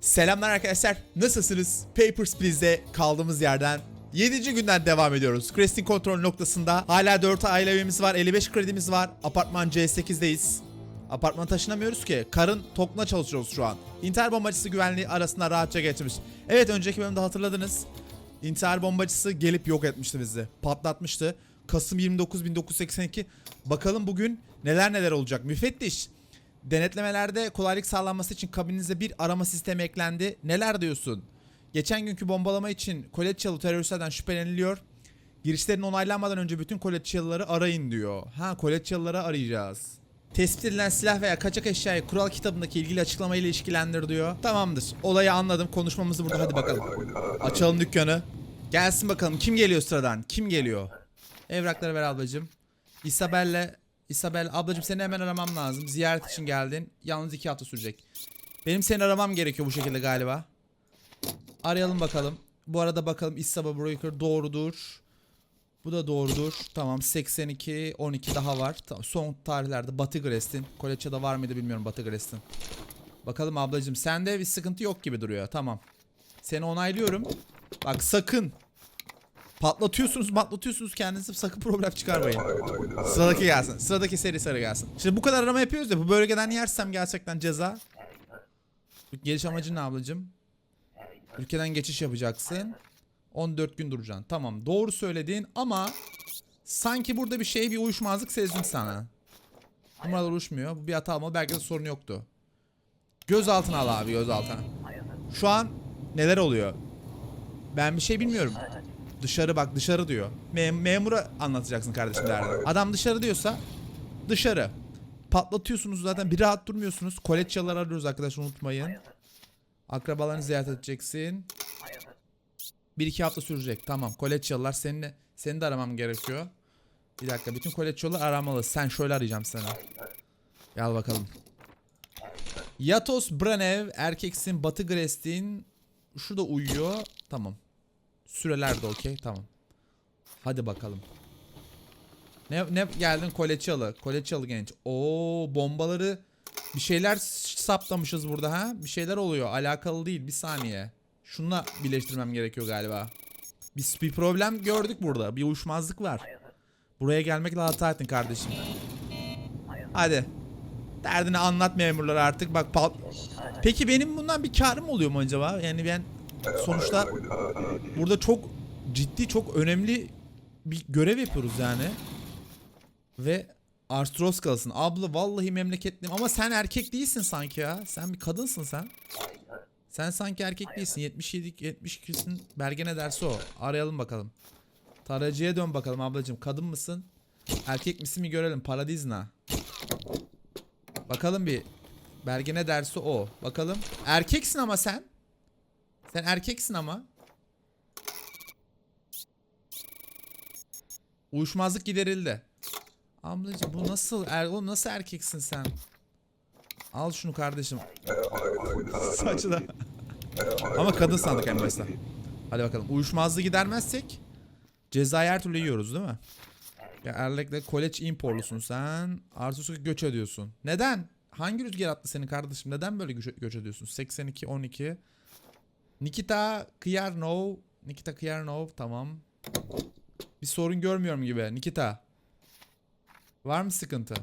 Selamlar arkadaşlar. Nasılsınız? Papers, Please'de kaldığımız yerden 7. günden devam ediyoruz. Cresting kontrol noktasında hala 4 aile üyemiz var. 55 kredimiz var. Apartman C8'deyiz. Apartmana taşınamıyoruz ki. Karın tokuna çalışıyoruz şu an. İntihar bombacısı güvenliği arasında rahatça geçmiş. Evet önceki bölümde hatırladınız. İntihar bombacısı gelip yok etmişti bizi. Patlatmıştı. Kasım 29 1982. Bakalım bugün neler neler olacak. Müfettiş. Denetlemelerde kolaylık sağlanması için kabininize bir arama sistemi eklendi. Neler diyorsun? Geçen günkü bombalama için Koletçalı teröristlerden şüpheleniliyor. Girişlerin onaylanmadan önce bütün Koletçalıları arayın diyor. Ha Koletçalıları arayacağız. Tespit edilen silah veya kaçak eşyayı kural kitabındaki ilgili açıklamayla ilişkilendir diyor. Tamamdır. Olayı anladım. Konuşmamızı burada hadi bakalım. Açalım dükkanı. Gelsin bakalım. Kim geliyor sıradan? Kim geliyor? Evrakları ver ablacığım. Isabel'le Isabel ablacığım seni hemen aramam lazım. Ziyaret için geldin. Yalnız iki hafta sürecek. Benim seni aramam gerekiyor bu şekilde galiba. Arayalım bakalım. Bu arada bakalım Isabel Breaker doğrudur. Bu da doğrudur. Tamam 82 12 daha var. Tamam, son tarihlerde Batı Grestin. Koleçya'da var mıydı bilmiyorum Batı Grestin. Bakalım ablacığım sende bir sıkıntı yok gibi duruyor. Tamam. Seni onaylıyorum. Bak sakın Patlatıyorsunuz patlatıyorsunuz kendinizi sakın problem çıkarmayın. Sıradaki gelsin. Sıradaki seri sarı gelsin. Şimdi bu kadar arama yapıyoruz ya bu bölgeden yersem gerçekten ceza. Geliş amacın ne ablacım? Ülkeden geçiş yapacaksın. 14 gün duracaksın. Tamam doğru söyledin ama sanki burada bir şey bir uyuşmazlık sezdim sana. Numaralar uyuşmuyor. Bu bir hata ama belki de sorun yoktu. Gözaltına al abi gözaltına. Şu an neler oluyor? Ben bir şey bilmiyorum. Dışarı bak dışarı diyor. Mem memura anlatacaksın kardeşim derdi. Adam dışarı diyorsa dışarı. Patlatıyorsunuz zaten bir rahat durmuyorsunuz. Koletçalar arıyoruz arkadaşlar unutmayın. Akrabalarını ziyaret edeceksin. Bir iki hafta sürecek. Tamam koletçalılar seninle seni de aramam gerekiyor. Bir dakika bütün koletçalılar aramalı. Sen şöyle arayacağım sana. Gel bakalım. Yatos Branev erkeksin Batı Grestin. Şurada uyuyor. Tamam. Süreler de okey tamam. Hadi bakalım. Ne ne geldin Koleçyalı. Koleçyalı genç. Oo bombaları bir şeyler saptamışız burada ha. Bir şeyler oluyor. Alakalı değil. Bir saniye. Şununla birleştirmem gerekiyor galiba. Biz bir problem gördük burada. Bir uyuşmazlık var. Buraya gelmekle hata ettin kardeşim. Hadi. Derdini anlat memurlar artık. Bak pal- Peki benim bundan bir karım oluyor mu acaba? Yani ben sonuçta burada çok ciddi çok önemli bir görev yapıyoruz yani. Ve Arstroskalısın. Abla vallahi memleketliyim ama sen erkek değilsin sanki ya. Sen bir kadınsın sen. Sen sanki erkek değilsin. 77 72'sin. Belge ne derse o. Arayalım bakalım. Tarayıcıya dön bakalım ablacığım. Kadın mısın? Erkek misin mi görelim. Paradizna. Bakalım bir. Belge ne derse o. Bakalım. Erkeksin ama sen. Sen erkeksin ama. Uyuşmazlık giderildi. Ablacığım bu nasıl er oğlum nasıl erkeksin sen? Al şunu kardeşim. Saçına. Ama kadın sandık en başta. Hadi bakalım. Uyuşmazlığı gidermezsek cezayı her türlü yiyoruz değil mi? Ya Erlek'le kolej imporlusun sen. Arsus'a göç ediyorsun. Neden? Hangi rüzgar attı seni kardeşim? Neden böyle göç, göç ediyorsun? 82 12. Nikita Kıyarnov. Nikita Kıyarnov tamam. Bir sorun görmüyorum gibi. Nikita. Var mı sıkıntı?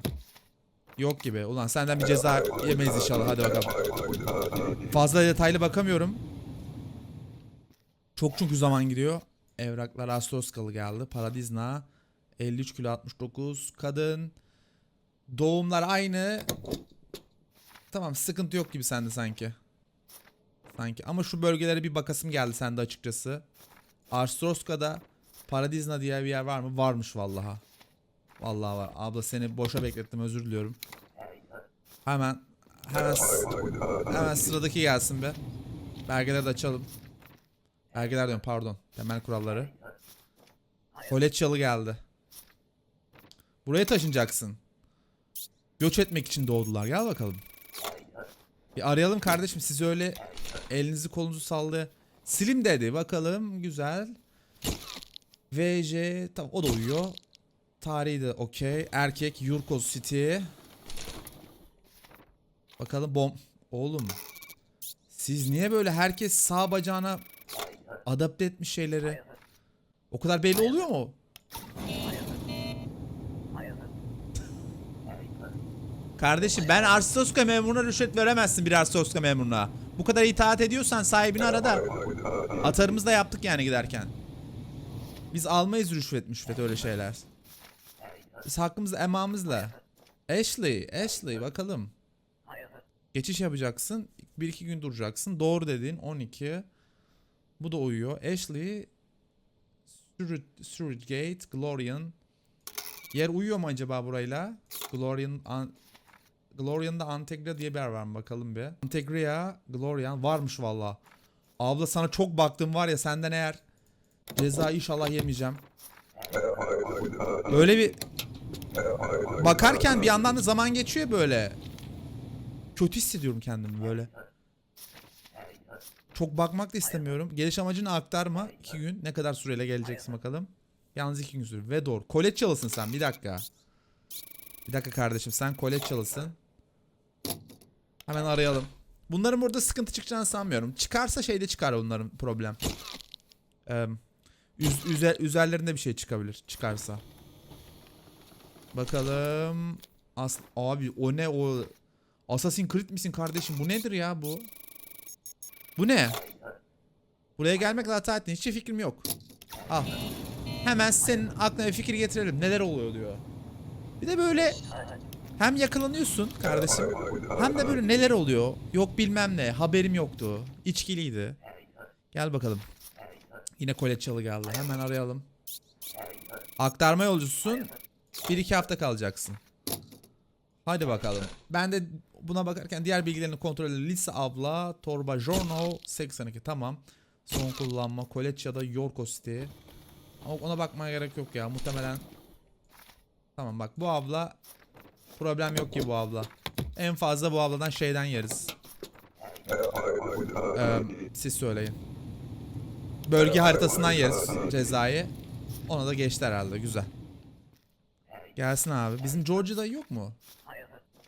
Yok gibi. Ulan senden bir ceza yemeyiz inşallah. Hadi bakalım. Fazla detaylı bakamıyorum. Çok çünkü zaman gidiyor. Evraklar Astroskalı geldi. Paradizna. 53 kilo 69. Kadın. Doğumlar aynı. Tamam sıkıntı yok gibi sende sanki. Sanki. Ama şu bölgelere bir bakasım geldi sende açıkçası. Arstroska'da Paradizna diye bir yer var mı? Varmış vallaha. Vallahi var. Abla seni boşa beklettim özür diliyorum. Hemen hemen hemen sıradaki gelsin be. Belgeleri de açalım. Belgeler diyorum pardon. Temel kuralları. Koletçalı geldi. Buraya taşınacaksın. Göç etmek için doğdular. Gel bakalım. Bir arayalım kardeşim. Siz öyle elinizi kolunuzu sallaya. Slim dedi. Bakalım. Güzel. VJ. Tamam o da uyuyor. Tarihi de okey. Erkek. Yurkos City. Bakalım bom... Oğlum. Siz niye böyle herkes sağ bacağına adapte etmiş şeyleri? O kadar belli oluyor mu? Kardeşim ben Arstoska memuruna rüşvet veremezsin bir Arstoska memuruna. Bu kadar itaat ediyorsan sahibini ara da. Da yaptık yani giderken. Biz almayız rüşvet müşvet öyle şeyler. Biz hakkımızı emamızla. Ashley, Ashley bakalım. Geçiş yapacaksın. Bir iki gün duracaksın. Doğru dedin 12. Bu da uyuyor. Ashley Surrogate, Glorian. Yer uyuyor mu acaba burayla? Glorian An Glorian'da Antegra diye bir yer var mı bakalım bir. Antegria, Glorian varmış valla. Abla sana çok baktım var ya senden eğer ceza inşallah yemeyeceğim. Böyle bir bakarken bir yandan da zaman geçiyor böyle. Kötü hissediyorum kendimi böyle. Çok bakmak da istemiyorum. Geliş amacını aktarma. 2 gün. Ne kadar süreyle geleceksin bakalım. Yalnız 2 gün sürüyor. Ve doğru. Kolet çalısın sen. Bir dakika. Bir dakika kardeşim. Sen kolet çalısın. Hemen arayalım. Bunların burada sıkıntı çıkacağını sanmıyorum. Çıkarsa şeyde çıkar onların problem. Ee, üz- üze- üzerlerinde bir şey çıkabilir. Çıkarsa. Bakalım. As abi o ne o? Assassin's Creed misin kardeşim? Bu nedir ya bu? Bu ne? Buraya gelmek hata ettin. Hiçbir fikrim yok. Al. Hemen senin aklına bir fikir getirelim. Neler oluyor diyor. Bir de böyle hem yakalanıyorsun kardeşim hem de böyle neler oluyor. Yok bilmem ne. Haberim yoktu. İçkiliydi. Gel bakalım. Yine kolet çalı geldi. Hemen arayalım. Aktarma yolcusun. Bir iki hafta kalacaksın. Hadi bakalım. Ben de buna bakarken diğer bilgilerini kontrol edelim. Lisa abla, torba Jorno 82 tamam. Son kullanma Koleç ya da Yorko City. Ama ona bakmaya gerek yok ya muhtemelen. Tamam bak bu abla problem yok ki bu abla. En fazla bu abladan şeyden yeriz. Ee, siz söyleyin. Bölge haritasından yeriz cezayı. Ona da geçti herhalde güzel. Gelsin abi. Bizim Georgia'da yok mu?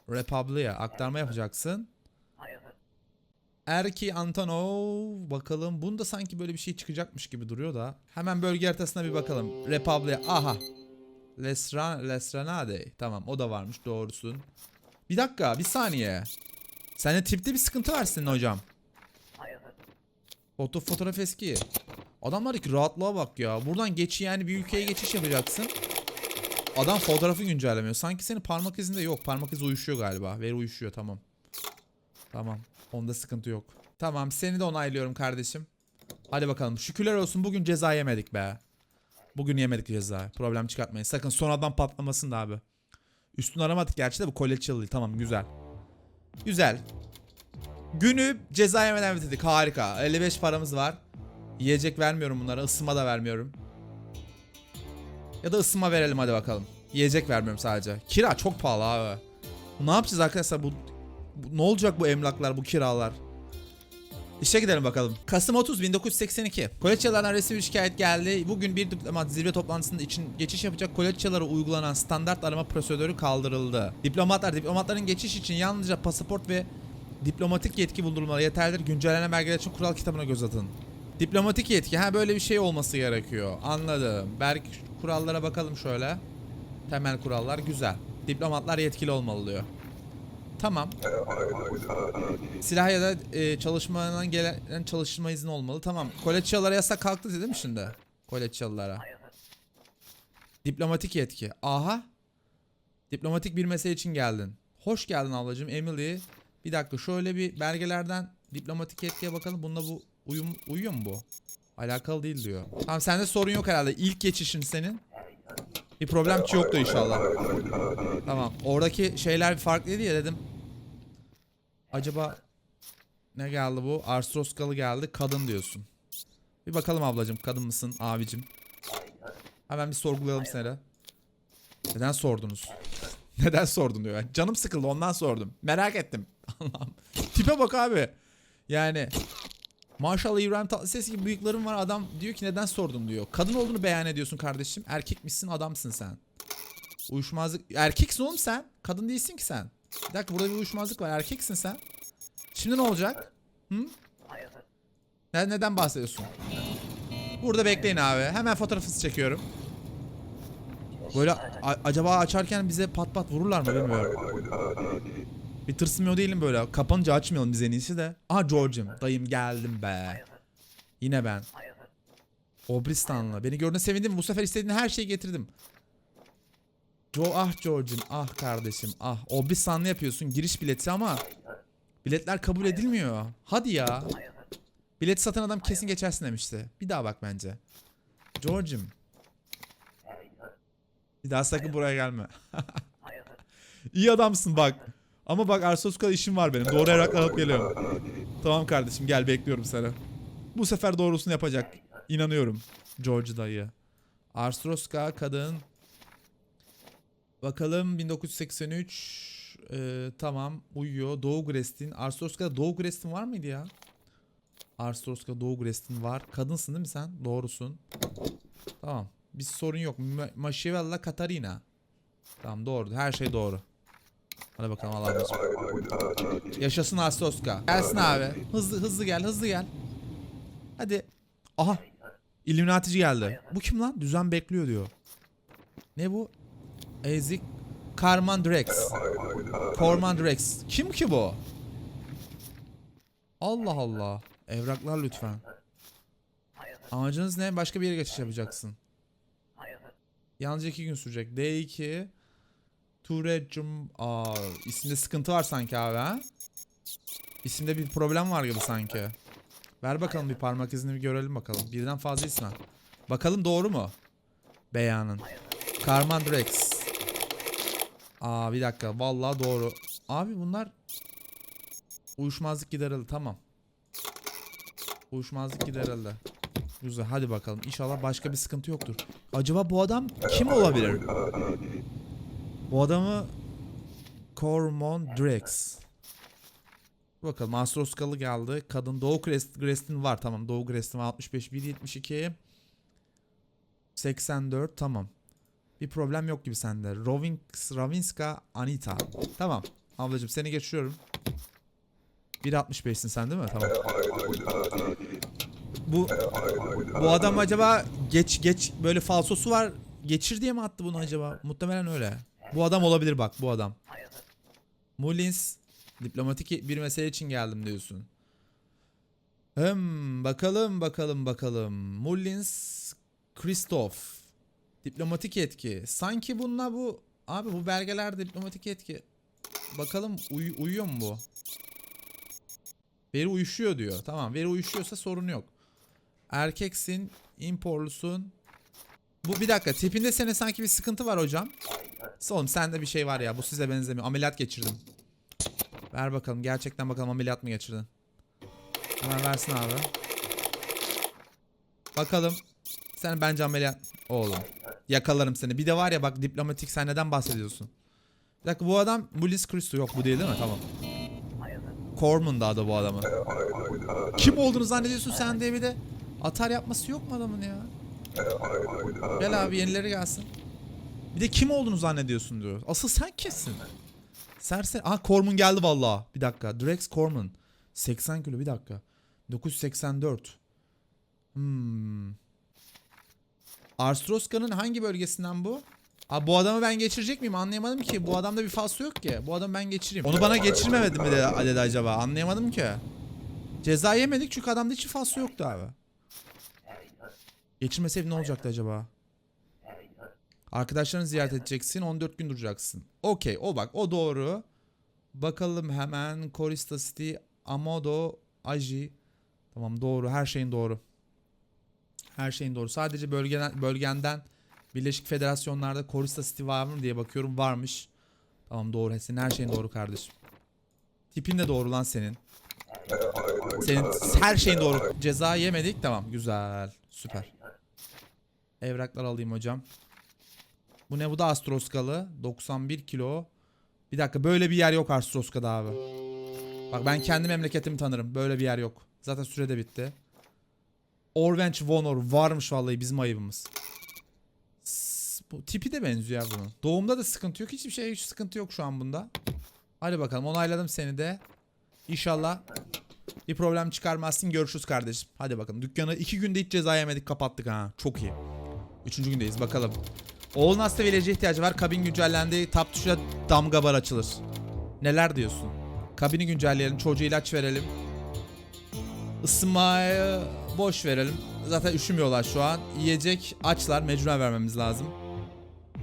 Republic'a aktarma yapacaksın. Erki Antonov bakalım. Bunda sanki böyle bir şey çıkacakmış gibi duruyor da. Hemen bölge haritasına bir bakalım. Republic'a. Aha. Lesran Lesranade. Tamam o da varmış doğrusun. Bir dakika bir saniye. Sende tipte bir sıkıntı var senin hocam. Foto fotoğraf eski. Adamlardaki rahatlığa bak ya. Buradan geç yani bir ülkeye geçiş yapacaksın. Adam fotoğrafı güncellemiyor. Sanki senin parmak izinde yok. Parmak izi uyuşuyor galiba. Veri uyuşuyor tamam. Tamam. Onda sıkıntı yok. Tamam seni de onaylıyorum kardeşim. Hadi bakalım. Şükürler olsun bugün ceza yemedik be. Bugün yemedik ceza. Problem çıkartmayın. Sakın sonradan patlamasın da abi. Üstünü aramadık gerçi de bu kolye çalıyor. Tamam güzel. Güzel. Günü ceza yemeden bitirdik. Harika. 55 paramız var. Yiyecek vermiyorum bunlara. ısınma da vermiyorum. Ya da ısınma verelim hadi bakalım. Yiyecek vermiyorum sadece. Kira çok pahalı abi. Ne yapacağız arkadaşlar bu, bu- ne olacak bu emlaklar bu kiralar? İşe gidelim bakalım. Kasım 30 1982. Koleçyalardan resmi bir şikayet geldi. Bugün bir diplomat zirve toplantısında için geçiş yapacak koleçyalara uygulanan standart arama prosedürü kaldırıldı. Diplomatlar diplomatların geçiş için yalnızca pasaport ve diplomatik yetki bulundurmaları yeterlidir. Güncellenen belgeler için kural kitabına göz atın. Diplomatik yetki. Ha böyle bir şey olması gerekiyor. Anladım. Belki kurallara bakalım şöyle. Temel kurallar güzel. Diplomatlar yetkili olmalı diyor. Tamam. Silah ya da e, çalışmadan gelen çalışma izni olmalı. Tamam. Koleçyalara yasak kalktı değil mi şimdi? Koleçyalılara. Diplomatik yetki. Aha. Diplomatik bir mesele için geldin. Hoş geldin ablacığım Emily. Bir dakika şöyle bir belgelerden diplomatik yetkiye bakalım. Bununla bu uyum uyuyor mu bu? Alakalı değil diyor. Tamam sende sorun yok herhalde. İlk geçişin senin. Bir problem yoktu inşallah. Tamam. Oradaki şeyler farklıydı ya dedim. Acaba ne geldi bu? Arstroskalı geldi. Kadın diyorsun. Bir bakalım ablacığım. Kadın mısın abicim? Hemen bir sorgulayalım seni. Neden sordunuz? Neden sordun diyor. Canım sıkıldı ondan sordum. Merak ettim. Allah'ım. Tipe bak abi. Yani Maşallah İbrahim Tatlıses gibi bıyıkların var. Adam diyor ki neden sordun diyor. Kadın olduğunu beyan ediyorsun kardeşim. Erkekmişsin adamsın sen. Uyuşmazlık. Erkeksin oğlum sen. Kadın değilsin ki sen. Bir dakika burada bir uyuşmazlık var. Erkeksin sen. Şimdi ne olacak? Hı? Ne, neden bahsediyorsun? Burada bekleyin abi. Hemen fotoğrafınızı çekiyorum. Böyle acaba açarken bize pat pat vururlar mı bilmiyorum. Bir tırsmıyor değilim böyle. Kapanınca açmayalım biz en iyisi de. Aha George'im. Dayım geldim be. Yine ben. Obristan'la. Beni gördüğüne sevindim. Bu sefer istediğin her şeyi getirdim. Jo ah George'im. Ah kardeşim. Ah. Obristan'la yapıyorsun. Giriş bileti ama biletler kabul edilmiyor. Hadi ya. Bilet satan adam kesin geçersin demişti. Bir daha bak bence. George'im. Bir daha sakın buraya gelme. İyi adamsın bak. Ama bak Arsoska'da işim var benim. Doğru evraklar alıp geliyorum. Tamam kardeşim gel bekliyorum seni. Bu sefer doğrusunu yapacak. İnanıyorum. George dayı. Arstroska kadın. Bakalım 1983. Ee, tamam uyuyor. Doğu Grestin. Arstroska'da Doğu Grestin var mıydı ya? Arstroska Doğu Grestin var. Kadınsın değil mi sen? Doğrusun. Tamam. Bir sorun yok. Ma- Machiavella Katarina. Tamam doğru. Her şey doğru. Hadi bakalım Allah razı olsun. Yaşasın Arstroska. Gelsin abi. Hızlı hızlı gel hızlı gel. Hadi. Aha. İlluminatici geldi. Bu kim lan? Düzen bekliyor diyor. Ne bu? Ezik Karman Drex. Korman Drex. Kim ki bu? Allah Allah. Evraklar lütfen. Amacınız ne? Başka bir yere geçiş yapacaksın. Yalnızca iki gün sürecek. D2 Turecum Aa, isimde sıkıntı var sanki abi ha? İsimde bir problem var gibi sanki. Ver bakalım bir parmak izini bir görelim bakalım. Birden fazla isim var. Bakalım doğru mu? Beyanın. Karman Drex. Aa bir dakika. Vallahi doğru. Abi bunlar uyuşmazlık giderildi. Tamam. Uyuşmazlık giderildi. Güzel. Hadi bakalım. İnşallah başka bir sıkıntı yoktur. Acaba bu adam kim olabilir? Bu adamı Cormon Drex. Bakalım Astroskalı geldi. Kadın Doğu Crest, Grestin var. Tamam Doğu Grestin var. 65 172 84 tamam. Bir problem yok gibi sende. Rovins, Ravinska Anita. Tamam. Ablacığım seni geçiyorum. 1.65'sin sen değil mi? Tamam. Bu bu adam acaba geç geç böyle falsosu var. Geçir diye mi attı bunu acaba? Muhtemelen öyle. Bu adam olabilir bak bu adam. Mullins diplomatik bir mesele için geldim diyorsun. Hmm, bakalım bakalım bakalım. Mullins Christoph. Diplomatik etki. Sanki bununla bu abi bu belgeler diplomatik etki. Bakalım uy- uyuyor mu bu? Veri uyuşuyor diyor. Tamam veri uyuşuyorsa sorun yok. Erkeksin, imporlusun. Bu bir dakika tipinde senin sanki bir sıkıntı var hocam. Oğlum sende bir şey var ya bu size benzemiyor. Ameliyat geçirdim. Ver bakalım gerçekten bakalım ameliyat mı geçirdin? Hemen versin abi. Bakalım. Sen bence ameliyat... Oğlum. Yakalarım seni. Bir de var ya bak diplomatik sen neden bahsediyorsun? Bir dakika bu adam Mulis Christo. Yok bu değil değil mi? Tamam. Corman da adı bu adamın. Kim olduğunu zannediyorsun sen diye bir de atar yapması yok mu adamın ya? Gel abi yenileri gelsin. Bir de kim olduğunu zannediyorsun diyor. Asıl sen kimsin? Sersen. Aha Corman geldi vallahi. Bir dakika. Drex Corman. 80 kilo bir dakika. 984. Hmm. Arstroska'nın hangi bölgesinden bu? Abi bu adamı ben geçirecek miyim? Anlayamadım ki. Bu adamda bir falso yok ki. Bu adamı ben geçireyim. Onu bana geçirmemedi mi dedi, dedi acaba? Anlayamadım ki. Ceza yemedik çünkü adamda hiç falso yoktu abi. Geçirmeseydi ne olacaktı acaba? Arkadaşlarını ziyaret edeceksin. 14 gün duracaksın. Okey. O bak. O doğru. Bakalım hemen. Korista City. Amodo. Aji. Tamam doğru. Her şeyin doğru. Her şeyin doğru. Sadece bölgeden, bölgenden Birleşik Federasyonlarda Korista City var mı diye bakıyorum. Varmış. Tamam doğru. Senin her şeyin doğru kardeşim. Tipin de doğru lan senin. Senin her şeyin doğru. Ceza yemedik. Tamam güzel. Süper. Evraklar alayım hocam. Bu ne bu da Astroskalı. 91 kilo. Bir dakika böyle bir yer yok Astroska'da abi. Bak ben kendi memleketimi tanırım. Böyle bir yer yok. Zaten sürede bitti. Orvench Vonor varmış vallahi bizim ayıbımız. S- Bu tipi de benziyor ya bunun. Doğumda da sıkıntı yok. Hiçbir şey hiç sıkıntı yok şu an bunda. Hadi bakalım onayladım seni de. İnşallah Bir problem çıkarmazsın görüşürüz kardeşim. Hadi bakalım. Dükkanı iki günde hiç ceza yemedik kapattık ha. Çok iyi. Üçüncü gündeyiz bakalım. Ve ilaca ihtiyacı var. Kabin güncellendi. Tap tuşuyla damga bar açılır. Neler diyorsun? Kabini güncelleyelim. Çocuğa ilaç verelim. Isınmayı boş verelim. Zaten üşümüyorlar şu an. Yiyecek açlar. Mecburen vermemiz lazım.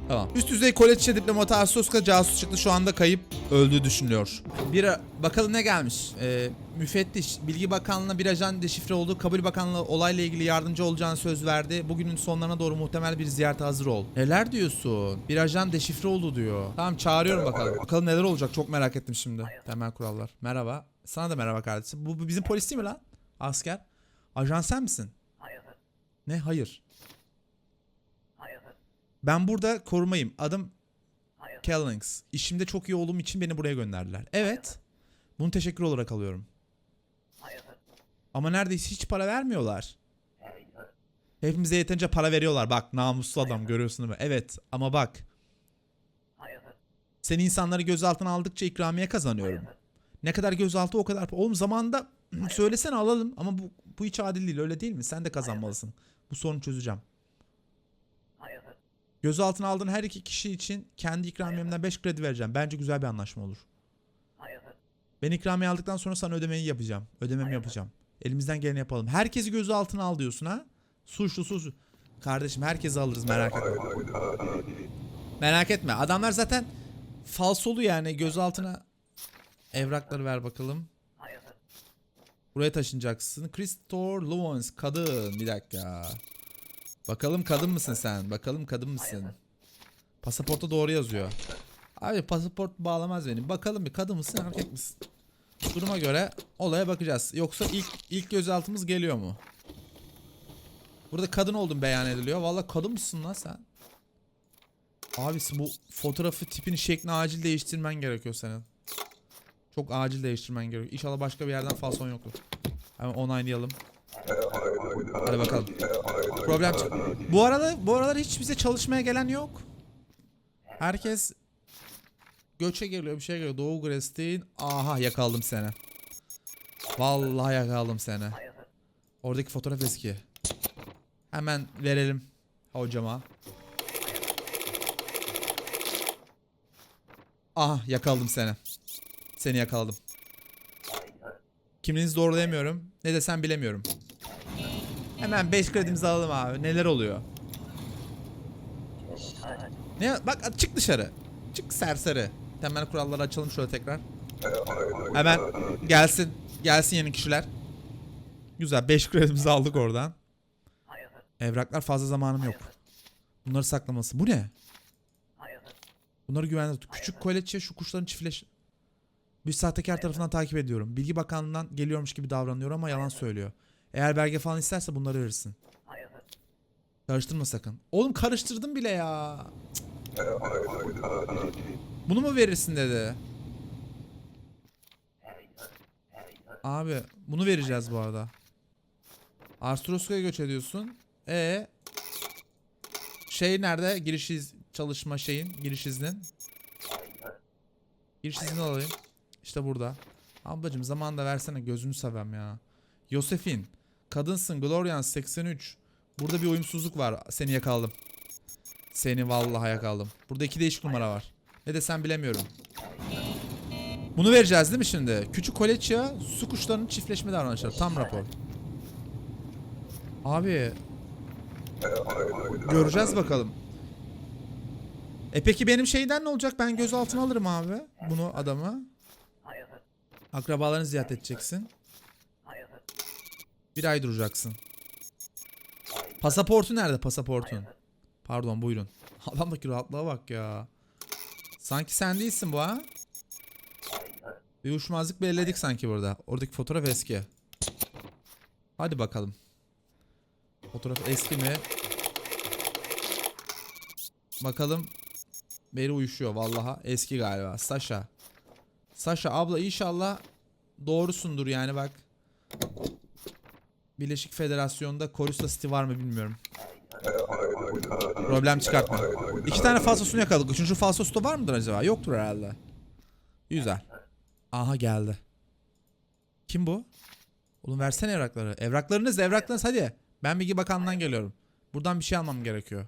Tamam. Üst düzey kolej diplomatı Ağustos'ta casus çıktı. Şu anda kayıp öldüğü düşünülüyor. Bir bakalım ne gelmiş. Ee, müfettiş Bilgi Bakanlığı'na bir ajan deşifre oldu. Kabul Bakanlığı olayla ilgili yardımcı olacağını söz verdi. Bugünün sonlarına doğru muhtemel bir ziyarete hazır ol. Neler diyorsun? Bir ajan deşifre oldu diyor. Tamam çağırıyorum bakalım. Bakalım neler olacak çok merak ettim şimdi. Temel kurallar. Merhaba. Sana da merhaba kardeşim. Bu, bu bizim polis değil mi lan? Asker. Ajan sen misin? Hayır. Ne? Hayır. Ben burada korumayım. Adım. Callings. İşimde çok iyi olduğum için beni buraya gönderdiler. Evet. Bunu teşekkür olarak alıyorum. Hayır. Ama neredeyse hiç para vermiyorlar. Hayır. Hepimize yeterince para veriyorlar. Bak namuslu adam görüyorsun değil mi? Evet ama bak. Hayır. Seni insanları gözaltına aldıkça ikramiye kazanıyorum. Ne kadar gözaltı o kadar. Oğlum zamanında söylesene alalım. Ama bu, bu hiç adil değil öyle değil mi? Sen de kazanmalısın. Bu sorunu çözeceğim. Gözaltına aldığın her iki kişi için kendi ikramiyemden 5 kredi vereceğim. Bence güzel bir anlaşma olur. Ben ikramiye aldıktan sonra sana ödemeyi yapacağım. Ödememi yapacağım. Elimizden geleni yapalım. Herkesi gözaltına al diyorsun ha? Suçlu suçlu. Kardeşim herkesi alırız merak etme. Merak etme. Adamlar zaten falsolu yani gözaltına evrakları ver bakalım. Buraya taşınacaksın. Christopher Lawrence kadın. Bir dakika. Bakalım kadın mısın sen? Bakalım kadın mısın? Pasaporta doğru yazıyor. Abi pasaport bağlamaz beni. Bakalım bir kadın mısın erkek misin? Duruma göre olaya bakacağız. Yoksa ilk ilk gözaltımız geliyor mu? Burada kadın oldun beyan ediliyor. Valla kadın mısın lan sen? Abisi bu fotoğrafı tipini şeklini acil değiştirmen gerekiyor senin. Çok acil değiştirmen gerekiyor. İnşallah başka bir yerden falson yoktur. Hemen onaylayalım. Hadi bakalım. Problem çık. Bu arada bu aralar hiç bize çalışmaya gelen yok. Herkes göçe geliyor bir şey geliyor. Doğu Grestin. Aha yakaladım seni. Vallahi yakaladım seni. Oradaki fotoğraf eski. Hemen verelim hocama. Aha yakaladım seni. Seni yakaladım. Kimliğinizi doğrulayamıyorum. Ne desem bilemiyorum. Hemen 5 kredimizi alalım abi. Neler oluyor? Ne bak çık dışarı. Çık serseri. Temel kuralları açalım şöyle tekrar. Hemen gelsin. Gelsin yeni kişiler. Güzel 5 kredimizi aldık oradan. Evraklar fazla zamanım yok. Bunları saklaması. Bu ne? Bunları güvende tut. Küçük koleçe şu kuşların çiftleş... Bir sahtekar tarafından takip ediyorum. Bilgi Bakanlığı'ndan geliyormuş gibi davranıyor ama yalan söylüyor. Eğer belge falan isterse bunları verirsin. Hayır. Karıştırma sakın. Oğlum karıştırdım bile ya. Bunu mu verirsin dedi. Abi bunu vereceğiz bu arada. Arsturoska'ya göç ediyorsun. E şey nerede? Giriş iz çalışma şeyin, giriş iznin. Giriş izni alayım. İşte burada. Ablacım zaman da versene gözünü sevem ya. Yosefin. Kadınsın. Glorian 83. Burada bir uyumsuzluk var. Seni yakaladım. Seni vallahi yakaladım. Burada iki değişik numara var. Ne desem bilemiyorum. Bunu vereceğiz değil mi şimdi? Küçük koleçya su kuşlarının çiftleşme davranışları. Tam rapor. Abi. Göreceğiz bakalım. E peki benim şeyden ne olacak? Ben gözaltına alırım abi. Bunu adamı. Akrabalarını ziyaret edeceksin. Bir ay duracaksın. Pasaportu nerede pasaportun? Pardon buyurun. Adamdaki rahatlığa bak ya. Sanki sen değilsin bu ha. Bir uyuşmazlık belirledik sanki burada. Oradaki fotoğraf eski. Hadi bakalım. Fotoğraf eski mi? Bakalım. Beri uyuşuyor vallaha. Eski galiba. Sasha. Sasha abla inşallah doğrusundur yani bak. Birleşik Federasyon'da Korusla City var mı bilmiyorum. Problem çıkartma. İki tane falsosunu yakaladık. Üçüncü falsosu da var mıdır acaba? Yoktur herhalde. Güzel. Aha geldi. Kim bu? Oğlum versene evrakları. Evraklarınız evraklarınız hadi. Ben Bilgi Bakanlığı'ndan geliyorum. Buradan bir şey almam gerekiyor.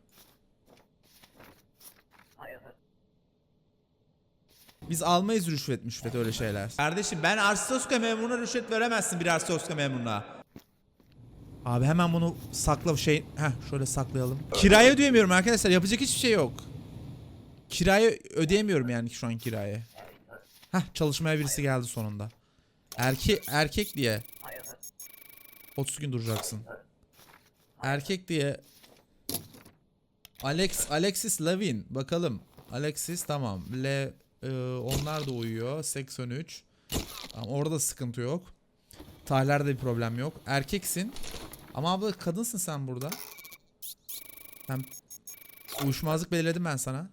Biz almayız rüşvet müşvet öyle şeyler. Kardeşim ben Arstoska memuruna rüşvet veremezsin bir Arstoska memuruna. Abi hemen bunu sakla şey. Heh şöyle saklayalım. Kiraya ödeyemiyorum arkadaşlar. Yapacak hiçbir şey yok. Kiraya ödeyemiyorum yani şu an kirayı. Heh çalışmaya birisi geldi sonunda. Erkek erkek diye Hayır. 30 gün duracaksın. Erkek diye Alex Alexis Lavin bakalım. Alexis tamam. Le e, onlar da uyuyor. 83. Tamam, orada sıkıntı yok. Tarihlerde bir problem yok. Erkeksin. Ama abla kadınsın sen burada. Ben uyuşmazlık belirledim ben sana.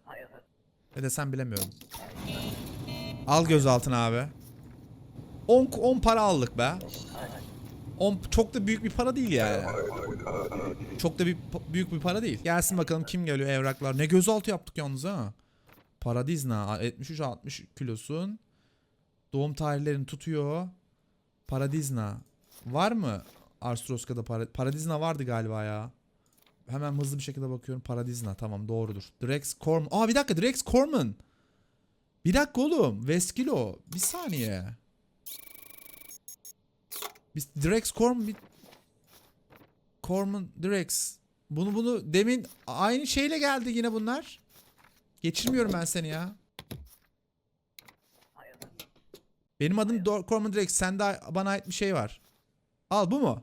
Ne desem bilemiyorum. Al gözaltına abi. 10 10 para aldık be. 10 çok da büyük bir para değil yani. Çok da bir büyük bir para değil. Gelsin bakalım kim geliyor evraklar. Ne gözaltı yaptık yalnız ha. Paradizna 73 60 kilosun. Doğum tarihlerini tutuyor. Paradizna. Var mı? Arstroska'da para, Paradizna vardı galiba ya. Hemen hızlı bir şekilde bakıyorum. Paradizna tamam doğrudur. Drex Corman. Aa bir dakika Drex Corman. Bir dakika oğlum. Veskilo. Bir saniye. Biz Drex Corman bir... Corman Drex. Bunu bunu demin aynı şeyle geldi yine bunlar. Geçirmiyorum ben seni ya. Benim adım Do- Corman Drex. Sende bana ait bir şey var. Al bu mu?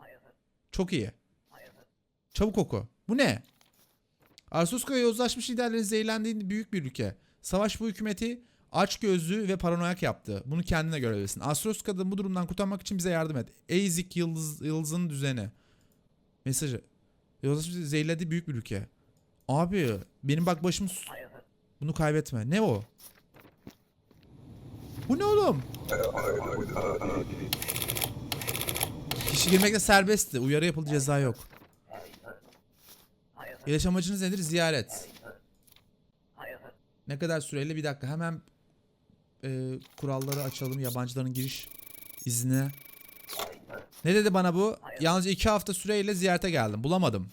Çok iyi. Çabuk oku. Bu ne? Arsusko'ya yozlaşmış liderlerin zehirlendiği büyük bir ülke. Savaş bu hükümeti açgözlü ve paranoyak yaptı. Bunu kendine görebilirsin. Astroska'da bu durumdan kurtarmak için bize yardım et. Eizik yıldız, yıldızın düzeni. Mesajı. Yozlaşmış zehirlediği büyük bir ülke. Abi benim bak başım bunu kaybetme. Ne o? Bu ne oğlum? Kişi girmekte serbestti. Uyarı yapıldı ceza yok. Geliş amacınız nedir? Ziyaret. Ne kadar süreyle? Bir dakika hemen e, kuralları açalım. Yabancıların giriş izni. Ne dedi bana bu? Yalnızca iki hafta süreyle ziyarete geldim. Bulamadım.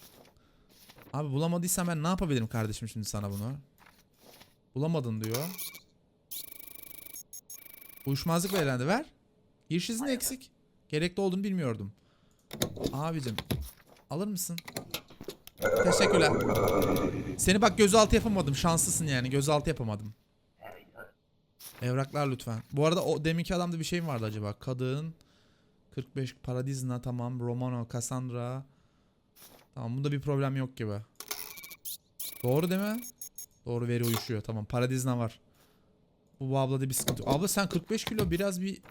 Abi bulamadıysam ben ne yapabilirim kardeşim şimdi sana bunu? Bulamadın diyor. Uyuşmazlık belirlendi. Ver. Giriş izni eksik. Gerekli olduğunu bilmiyordum. Abicim. Alır mısın? Teşekkürler. Seni bak gözaltı yapamadım. Şanslısın yani. Gözaltı yapamadım. Evraklar lütfen. Bu arada o deminki adamda bir şey mi vardı acaba? Kadın 45 Paradizna tamam. Romano, Cassandra. Tamam bunda bir problem yok gibi. Doğru değil mi? Doğru veri uyuşuyor. Tamam Paradizna var. Bu, bu ablada bir sıkıntı. Abla sen 45 kilo biraz bir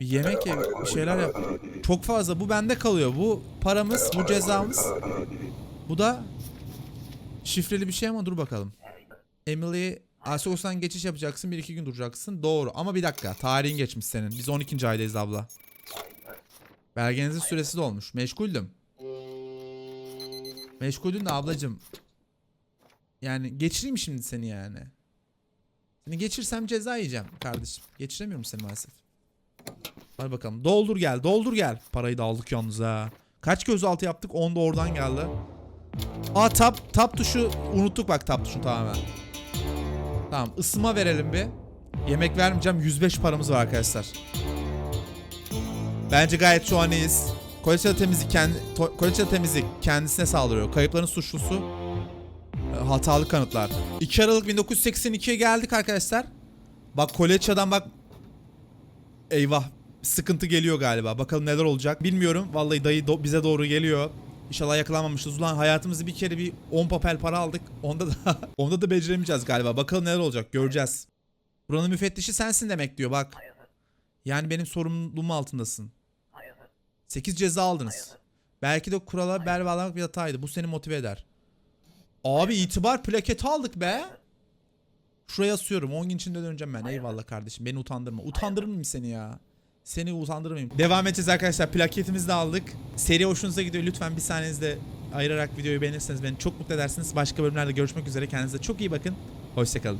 bir yemek ye, bir şeyler yap. Çok fazla. Bu bende kalıyor. Bu paramız, bu cezamız. Bu da şifreli bir şey ama dur bakalım. Emily Asos'tan geçiş yapacaksın. Bir iki gün duracaksın. Doğru. Ama bir dakika. Tarihin geçmiş senin. Biz 12. aydayız abla. Belgenizin süresi dolmuş. Meşguldüm. Meşguldün de ablacım. Yani geçireyim şimdi seni yani. Seni geçirsem ceza yiyeceğim kardeşim. Geçiremiyorum seni maalesef. Hadi bakalım. Doldur gel. Doldur gel. Parayı da aldık yalnız ha. Kaç gözaltı yaptık? 10 da oradan geldi. Aa tap tap tuşu unuttuk bak tap tuşu tamamen. Tamam ısıma verelim bir. Yemek vermeyeceğim 105 paramız var arkadaşlar. Bence gayet şu an iyiyiz. Koleçya'da temizlik, kendi, Koleçya'da temizlik kendisine saldırıyor. Kayıpların suçlusu e, hatalı kanıtlar. 2 Aralık 1982'ye geldik arkadaşlar. Bak Koleçya'dan bak Eyvah sıkıntı geliyor galiba. Bakalım neler olacak. Bilmiyorum. Vallahi dayı do- bize doğru geliyor. İnşallah yakalanmamışız. Ulan hayatımızda bir kere bir 10 papel para aldık. Onda da onda da beceremeyeceğiz galiba. Bakalım neler olacak. Göreceğiz. Buranın müfettişi sensin demek diyor bak. Yani benim sorumluluğum altındasın. Hayır. 8 ceza aldınız. Belki de kurala bel bağlamak bir hataydı. Bu seni motive eder. Abi itibar plaketi aldık be. Şuraya asıyorum. 10 gün içinde döneceğim ben. Eyvallah kardeşim. Beni utandırma. Utandırır mıyım seni ya? Seni utandırmayayım. Devam edeceğiz arkadaşlar. Plaketimizi de aldık. Seri hoşunuza gidiyor. Lütfen bir saniyenizi ayırarak videoyu beğenirseniz beni çok mutlu edersiniz. Başka bölümlerde görüşmek üzere. Kendinize çok iyi bakın. Hoşçakalın.